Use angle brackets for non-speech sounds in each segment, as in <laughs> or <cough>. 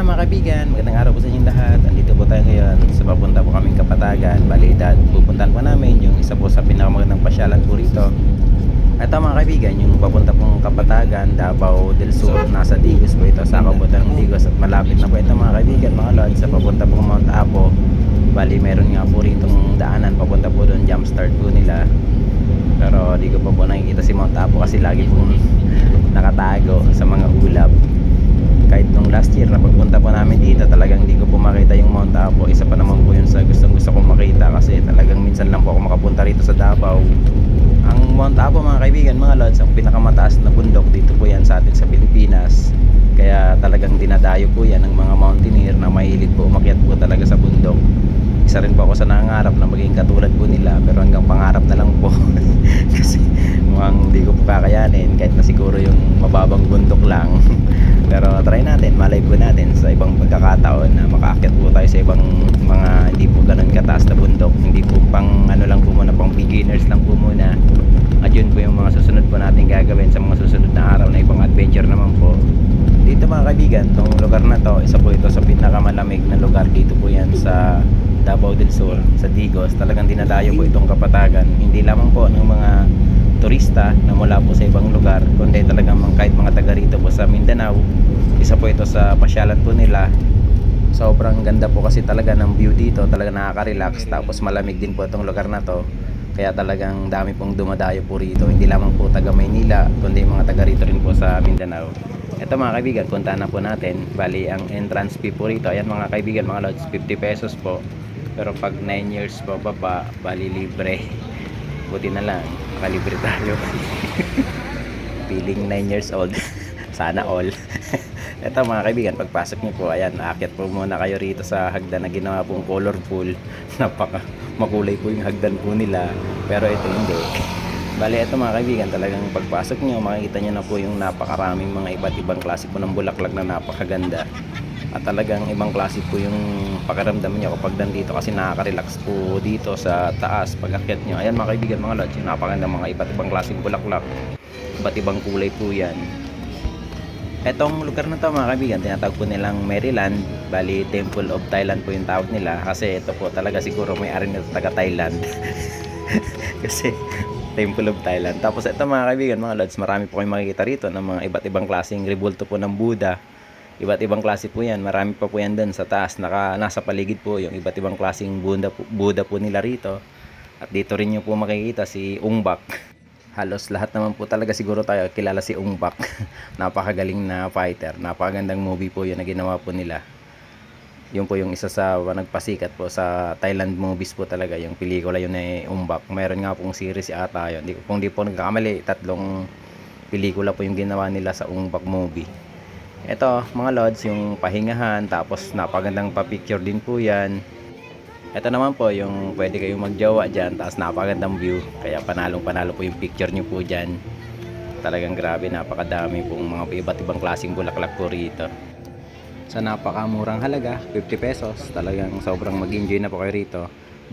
Pala mga kaibigan, magandang araw po sa inyong lahat. Andito po tayo ngayon sa papunta po kaming Kapatagan, Balidad. Pupuntahan po namin yung isa po sa pinakamagandang pasyalan po rito. Ito mga kaibigan, yung papunta pong Kapatagan, Davao del Sur, nasa Digos po ito, sa kabutan ng Digos. At malapit na po ito mga kaibigan, mga lods, sa papunta pong Mount Apo. Bali, meron nga po rito daanan, papunta po doon, jump start po nila. Pero di ko pa po nakikita si Mount Apo kasi lagi pong nakatago sa mga ulap kahit nung last year na pagpunta po namin dito talagang hindi ko po makita yung Mount Apo. Isa pa naman po yun sa gustong gusto kong makita kasi talagang minsan lang po ako makapunta rito sa Davao. Ang Mount Apo mga kaibigan mga lods ang pinakamataas na bundok dito po yan sa atin sa Pilipinas. Kaya talagang dinadayo po yan ng mga mountaineer na mahilig po umakyat po talaga sa bundok. Isa rin po ako sa nangarap na maging katulad po nila pero hanggang pangarap na lang po. <laughs> Kasi mukhang hindi ko po kakayanin kahit na siguro yung mababang bundok lang pero try natin malay po natin sa ibang pagkakataon na makaakyat po tayo sa ibang mga hindi po ganun kataas na bundok hindi po pang ano lang po muna pang beginners lang po muna at yun po yung mga susunod po natin gagawin sa mga susunod na araw na ibang adventure naman po. Dito mga kaibigan tong lugar na to isa po ito sa pinakamalamig na lugar. Dito po yan sa Davao del Sur sa Digos. Talagang dinadayo po itong kapatagan. Hindi lamang po ng mga turista na mula po sa ibang lugar kundi talagang kahit mga taga rito po sa Mindanao. Isa po ito sa pasyalan po nila. Sobrang ganda po kasi talaga ng view dito. Talaga nakaka-relax. Tapos malamig din po itong lugar na to kaya talagang dami pong dumadayo po rito. Hindi lamang po taga Maynila kundi mga taga rito rin po sa Mindanao. Ito mga kaibigan puntahan na po natin. Bali ang entrance fee po rito. Ayan mga kaibigan mga lods 50 pesos po. Pero pag 9 years po baba bali libre. <laughs> Buti na lang makalibre tayo. <laughs> Feeling 9 years old. <laughs> Sana all Ito mga kaibigan, pagpasok niyo po, ayan, aakyat po muna kayo rito sa hagdan na ginawa pong colorful. <laughs> Napaka makulay po yung hagdan po nila, pero ito hindi. Bale, ito mga kaibigan, talagang pagpasok niyo, makikita niyo na po yung napakaraming mga iba't ibang klase po ng bulaklak na napakaganda. At talagang ibang klase po yung pakiramdam niyo kapag nandito kasi nakaka-relax po dito sa taas pag akyat niyo. Ayan mga kaibigan, mga lods, napakaganda mga iba't ibang klaseng bulaklak. Iba't ibang kulay po yan. Etong lugar na to mga kaibigan, tinatawag po nilang Maryland, bali Temple of Thailand po yung tawag nila kasi ito po talaga siguro may ari nito taga Thailand. <laughs> kasi Temple of Thailand. Tapos ito mga kaibigan, mga lods, marami po kayong makikita rito ng mga iba't ibang klaseng rebulto po ng Buddha. Iba't ibang klase po yan. Marami pa po yan doon sa taas. Naka, nasa paligid po yung iba't ibang klaseng Buddha Buddha po nila rito. At dito rin nyo po makikita si Ungbak <laughs> halos lahat naman po talaga siguro tayo kilala si Bak. <laughs> Napakagaling na fighter. Napakagandang movie po yun na ginawa po nila. Yun po yung isa sa nagpasikat po sa Thailand movies po talaga. Yung pelikula yun ni Bak. Mayroon nga pong series ata yun. Di, kung di po nagkakamali, tatlong pelikula po yung ginawa nila sa Bak movie. Ito mga lods, yung pahingahan. Tapos napagandang pa-picture din po yan. Ito naman po yung pwede kayong magjowa dyan tapos napakagandang view. Kaya panalong panalo po yung picture nyo po dyan. Talagang grabe napakadami pong mga iba't ibang klaseng bulaklak po rito. Sa napakamurang halaga 50 pesos talagang sobrang mag enjoy na po kayo rito.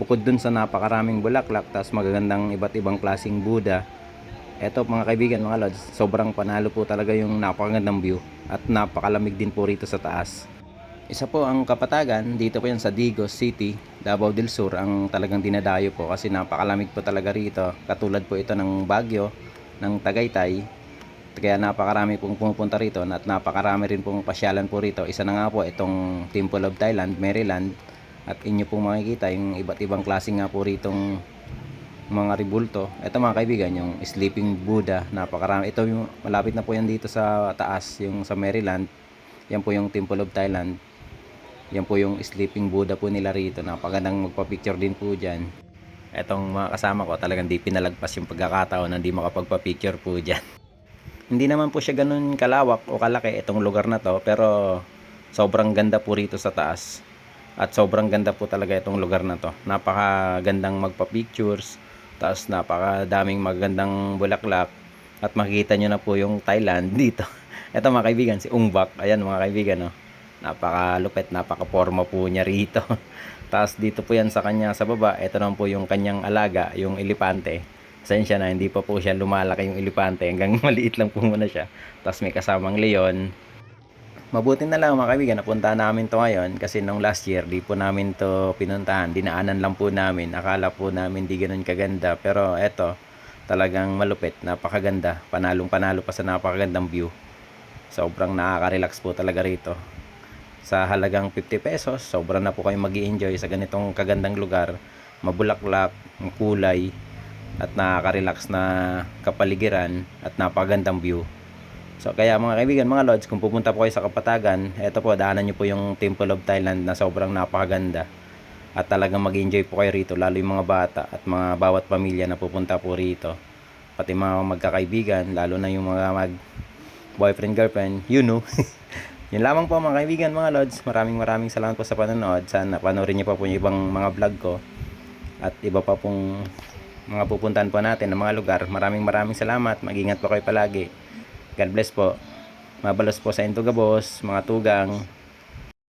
Bukod dun sa napakaraming bulaklak tapos magagandang iba't ibang klaseng Buddha. Eto mga kaibigan mga lods sobrang panalo po talaga yung napakagandang view at napakalamig din po rito sa taas isa po ang Kapatagan, dito po yan sa Digos City, Davao del Sur, ang talagang dinadayo po kasi napakalamig po talaga rito. Katulad po ito ng Baguio, ng Tagaytay. Kaya napakarami pong pumupunta rito at napakarami rin pong pasyalan po rito. Isa na nga po itong Temple of Thailand, Maryland. At inyo pong makikita yung iba't ibang klase nga po ritong mga ribulto. Ito mga kaibigan, yung Sleeping Buddha, napakarami. Ito yung malapit na po yan dito sa taas, yung sa Maryland. Yan po yung Temple of Thailand. Yan po yung sleeping Buddha po nila rito. Napagandang magpa-picture din po dyan. Etong mga kasama ko talagang di pinalagpas yung pagkakataon na di makapagpa-picture po dyan. <laughs> Hindi naman po siya ganun kalawak o kalaki itong lugar na to. Pero sobrang ganda po rito sa taas. At sobrang ganda po talaga itong lugar na to. Napakagandang magpa-pictures. Tapos napakadaming magandang bulaklak. At makikita nyo na po yung Thailand <laughs> dito. Ito mga kaibigan, si Ungbak. Ayan mga kaibigan, no? Napakalupit, napaka-forma po niya rito. <laughs> Tapos dito po yan sa kanya sa baba, ito naman po yung kanyang alaga, yung elepante. Sensya na, hindi pa po siya lumalaki yung elepante, hanggang <laughs> maliit lang po muna siya. Tapos may kasamang leon. Mabuti na lang mga kaibigan, napunta namin to ngayon kasi nung last year, di po namin to pinuntahan. Dinaanan lang po namin. Akala po namin di ganun kaganda. Pero eto, talagang malupit. Napakaganda. Panalong panalo pa sa napakagandang view. Sobrang nakaka-relax po talaga rito. Sa halagang 50 pesos, sobrang na po kayo mag enjoy sa ganitong kagandang lugar. Mabulaklak, kulay, at nakaka-relax na kapaligiran at napakagandang view. So kaya mga kaibigan, mga lords, kung pupunta po kayo sa Kapatagan, eto po, daanan nyo po yung Temple of Thailand na sobrang napakaganda. At talagang mag-enjoy po kayo rito, lalo yung mga bata at mga bawat pamilya na pupunta po rito. Pati mga magkakaibigan, lalo na yung mga mag boyfriend, girlfriend, you know. <laughs> Yun lamang po mga kaibigan, mga lords. Maraming maraming salamat po sa panonood. Sana panoorin niyo pa po yung ibang mga vlog ko. At iba pa pong mga pupuntahan po natin ng mga lugar. Maraming maraming salamat. Mag-ingat po kayo palagi. God bless po. Mabalos po sa Intugabos, mga tugang.